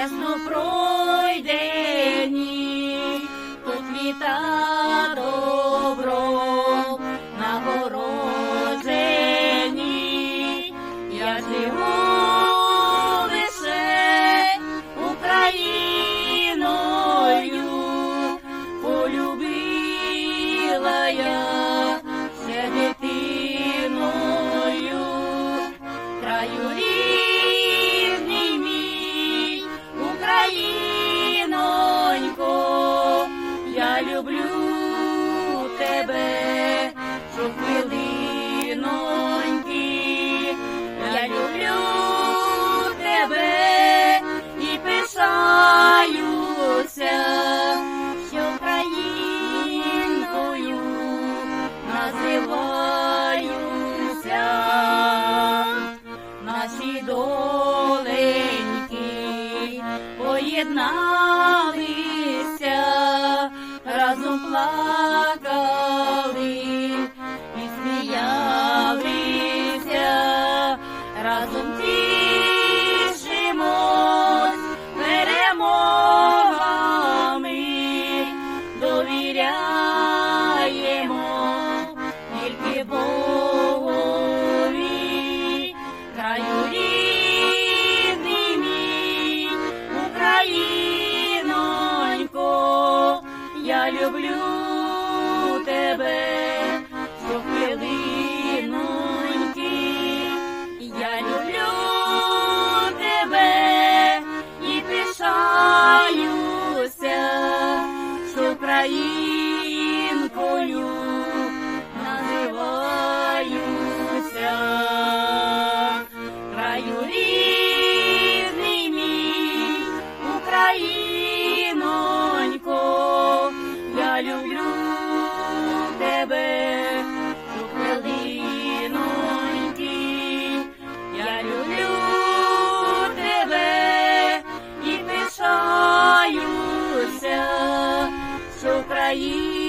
Чесно пройде ніч, тут літа добро нагороджені, я живу лише Україною, полюбила я. Тебе, щохвилиноньки, я люблю тебе і пишаюся, що українкою називаюся. Наші доленьки поєдналися, разом плакали разом тішимось перемогами, довіряємо тільки Богові, краю рідний Українонько, я люблю тебе, українкою називаюся. Краю рідний мій, Українонько, 一